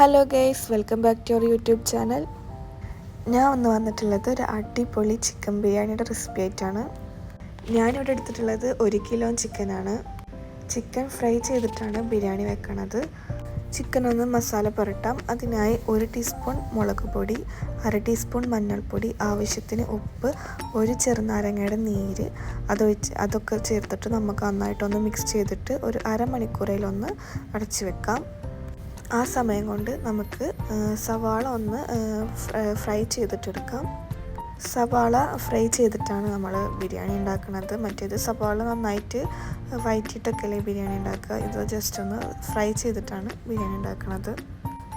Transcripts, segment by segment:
Hello guys welcome back to our YouTube channel ഞാൻ ഒന്ന് വന്നിട്ടുള്ളത് ഒരു അടിപൊളി ചിക്കൻ ബിരിയാണിയുടെ റെസിപ്പി ആയിട്ടാണ്. ഞാനിവിടെ എടുത്തിട്ടുള്ളത് ഒരു കിലോ ചിക്കനാണ് ചിക്കൻ ഫ്രൈ ചെയ്തിട്ടാണ് ബിരിയാണി വെക്കണത്. ചിക്കൻ ഒന്ന് മസാല പുരട്ടാം. അതിനായി ഒരു ടീസ്പൂൺ മുളക് പൊടി അര ടീസ്പൂൺ മഞ്ഞൾപ്പൊടി ആവശ്യത്തിന് ഉപ്പ് ഒരു ചെറുനാരങ്ങയുടെ നീര് അതൊഴിച്ച് അതൊക്കെ ചേർത്തിട്ട് നമുക്ക് നന്നായിട്ടൊന്ന് മിക്സ് ചെയ്തിട്ട് ഒരു അരമണിക്കൂറിലൊന്ന് അടച്ചു വെക്കാം. ആ സമയം കൊണ്ട് നമുക്ക് സവാള ഒന്ന് ഫ്രൈ ചെയ്തിട്ടെടുക്കാം. സവാള ഫ്രൈ ചെയ്തിട്ടാണ് നമ്മൾ ബിരിയാണി ഉണ്ടാക്കുന്നത് മറ്റേത് സവാള നന്നായിട്ട് വയറ്റിയിട്ടൊക്കെയല്ലേ ബിരിയാണി ഉണ്ടാക്കുക. ഇത് ജസ്റ്റ് ഒന്ന് ഫ്രൈ ചെയ്തിട്ടാണ് ബിരിയാണി ഉണ്ടാക്കുന്നത്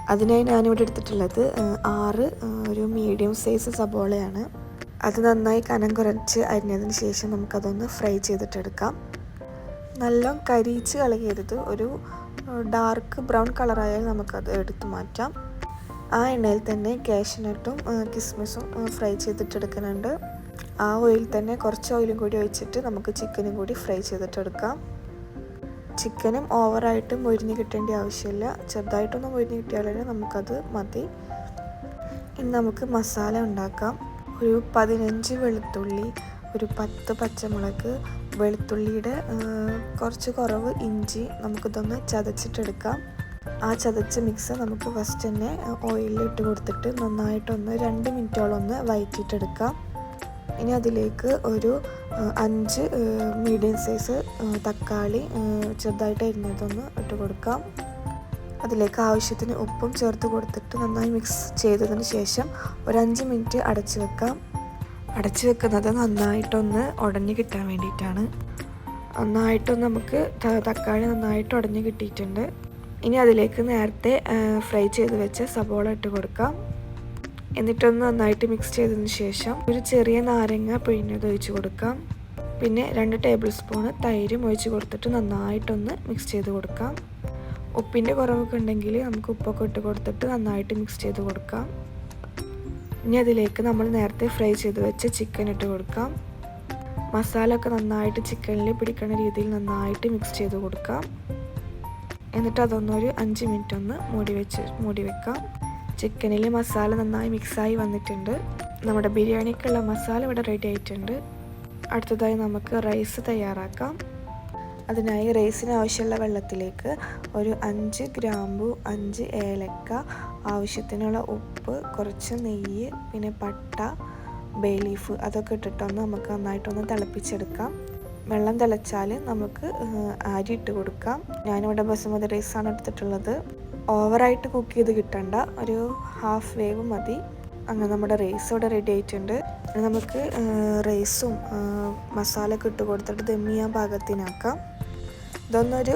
അതിനായി ഞാനിവിടെ എടുത്തിട്ടുള്ളത് ആറ് ഒരു മീഡിയം സൈസ് സവാളയാണ്. അത് നന്നായി കനം കുറച്ച് അരിഞ്ഞതിന് ശേഷം നമുക്കതൊന്ന് ഫ്രൈ ചെയ്തിട്ടെടുക്കാം. നല്ല കരിയിച്ച് കളയരുത് ഒരു ഡാർക്ക് ബ്രൗൺ കളറായാൽ നമുക്കത് എടുത്തു മാറ്റാം. ആ എണ്ണയിൽ തന്നെ കാഷ്നട്ടും കിസ്മിസും ഫ്രൈ ചെയ്തിട്ടെടുക്കുന്നുണ്ട്. ആ ഓയിൽ തന്നെ കുറച്ച് ഓയിലും കൂടി ഒഴിച്ചിട്ട് നമുക്ക് ചിക്കനും കൂടി ഫ്രൈ ചെയ്തിട്ടെടുക്കാം. ചിക്കനും ഓവറായിട്ട് മൊരിഞ്ഞ് കിട്ടേണ്ട ആവശ്യമില്ല. ചെറുതായിട്ടൊന്നും മൊരിഞ്ഞ് കിട്ടിയാലും നമുക്കത് മതി. ഇനി നമുക്ക് മസാല ഉണ്ടാക്കാം. ഒരു പതിനഞ്ച് വെളുത്തുള്ളി ഒരു പത്ത് പച്ചമുളക് വെളുത്തുള്ളിയുടെ കുറച്ച് കുറവ് ഇഞ്ചി നമുക്കിതൊന്ന് ചതച്ചിട്ടെടുക്കാം. ആ ചതച്ച മിക്സ് നമുക്ക് ഫസ്റ്റ് തന്നെ ഓയിലിൽ ഇട്ട് കൊടുത്തിട്ട് നന്നായിട്ടൊന്ന് രണ്ട് മിനിറ്റോളം ഒന്ന് വയറ്റിയിട്ടെടുക്കാം ഇനി അതിലേക്ക് ഒരു അഞ്ച് മീഡിയം സൈസ് തക്കാളി ചെറുതായിട്ട് അരിഞ്ഞതൊന്ന് ഇട്ട് കൊടുക്കാം. അതിലേക്ക് ആവശ്യത്തിന് ഉപ്പും ചേർത്ത് കൊടുത്തിട്ട് നന്നായി മിക്സ് ചെയ്തതിന് ശേഷം ഒരു അഞ്ച് മിനിറ്റ് അടച്ചു വെക്കാം. അടച്ചു വെക്കുന്നത് നന്നായിട്ടൊന്ന് ഉടഞ്ഞു കിട്ടാൻ വേണ്ടിയിട്ടാണ്. നന്നായിട്ടൊന്ന് നമുക്ക് തക്കാളി നന്നായിട്ട് ഉടഞ്ഞു കിട്ടിയിട്ടുണ്ട്. ഇനി അതിലേക്ക് നേരത്തെ ഫ്രൈ ചെയ്ത് വെച്ച സബോള ഇട്ട് കൊടുക്കാം. എന്നിട്ടൊന്ന് നന്നായിട്ട് മിക്സ് ചെയ്തതിന് ശേഷം ഒരു ചെറിയ നാരങ്ങ പിഴിഞ്ഞത് ഒഴിച്ച് കൊടുക്കാം. പിന്നെ രണ്ട് ടേബിൾ സ്പൂണ് തൈരും ഒഴിച്ച് കൊടുത്തിട്ട് നന്നായിട്ടൊന്ന് മിക്സ് ചെയ്ത് കൊടുക്കാം. ഉപ്പിന്റെ കുറവൊക്കെ ഉണ്ടെങ്കിൽ നമുക്ക് ഉപ്പൊക്കെ ഇട്ട് കൊടുത്തിട്ട് നന്നായിട്ട് മിക്സ് ചെയ്ത് കൊടുക്കാം. ഇനി അതിലേക്ക് നമ്മൾ നേരത്തെ ഫ്രൈ ചെയ്ത് വെച്ച ചിക്കൻ ഇട്ട് കൊടുക്കാം. മസാല ഒക്കെ നന്നായിട്ട് ചിക്കനിൽ പിടിക്കുന്ന രീതിയിൽ നന്നായിട്ട് മിക്സ് ചെയ്ത് കൊടുക്കാം. എന്നിട്ട് അതൊന്നൊരു അഞ്ച് മിനിറ്റ് ഒന്ന് മൂടി വെച്ച് മൂടി വെക്കാം. ചിക്കനിൽ മസാല നന്നായി മിക്സായി വന്നിട്ടുണ്ട്. നമ്മുടെ ബിരിയാണിക്കുള്ള മസാല ഇവിടെ റെഡി ആയിട്ടുണ്ട്. അടുത്തതായി നമുക്ക് റൈസ് തയ്യാറാക്കാം. അതിനായി റൈസിന് ആവശ്യമുള്ള വെള്ളത്തിലേക്ക് ഒരു അഞ്ച് ഗ്രാമ്പു അഞ്ച് ഏലക്ക ആവശ്യത്തിനുള്ള ഉപ്പ് കുറച്ച് നെയ്യ് പിന്നെ പട്ട ബേ ലീഫ് അതൊക്കെ ഇട്ടിട്ടൊന്ന് നമുക്ക് നന്നായിട്ടൊന്ന് തിളപ്പിച്ചെടുക്കാം. വെള്ളം തിളച്ചാൽ നമുക്ക് അരി ഇട്ട് കൊടുക്കാം. ഞാനിവിടെ ബസുമതി റൈസാണ് എടുത്തിട്ടുള്ളത്. ഓവറായിട്ട് കുക്ക് ചെയ്ത് കിട്ടണ്ട. ഒരു ഹാഫ് വേവ് മതി. അങ്ങനെ നമ്മുടെ റൈസ് ഇവിടെ റെഡി ആയിട്ടുണ്ട്. നമുക്ക് റൈസും മസാല ഒക്കെ ഇട്ട് കൊടുത്തിട്ട് ദമ്മിയ പാകത്തിനാക്കാം ഇതൊന്നൊരു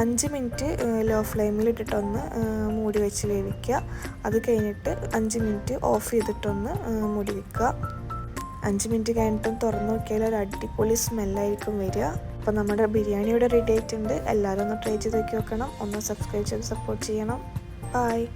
അഞ്ച് മിനിറ്റ് ലോ ഫ്ലെയിമിൽ ഇട്ടിട്ടൊന്ന് മൂടി വെച്ച് വേവിക്കുക. അത് കഴിഞ്ഞിട്ട് അഞ്ച് മിനിറ്റ് ഓഫ് ചെയ്തിട്ടൊന്ന് മൂടി വെക്കുക. അഞ്ച് മിനിറ്റ് കഴിഞ്ഞിട്ടും തുറന്നു നോക്കിയാൽ ഒരു അടിപൊളി സ്മെല്ലായിരിക്കും വരിക. അപ്പോൾ നമ്മുടെ ബിരിയാണി ഇവിടെ റെഡി ആയിട്ടുണ്ട്. എല്ലാവരും ഒന്ന് ട്രൈ ചെയ്ത് നോക്കി നോക്കണം. ഒന്ന് സബ്സ്ക്രൈബ് ചെയ്ത് സപ്പോർട്ട് ചെയ്യണം. ബായ്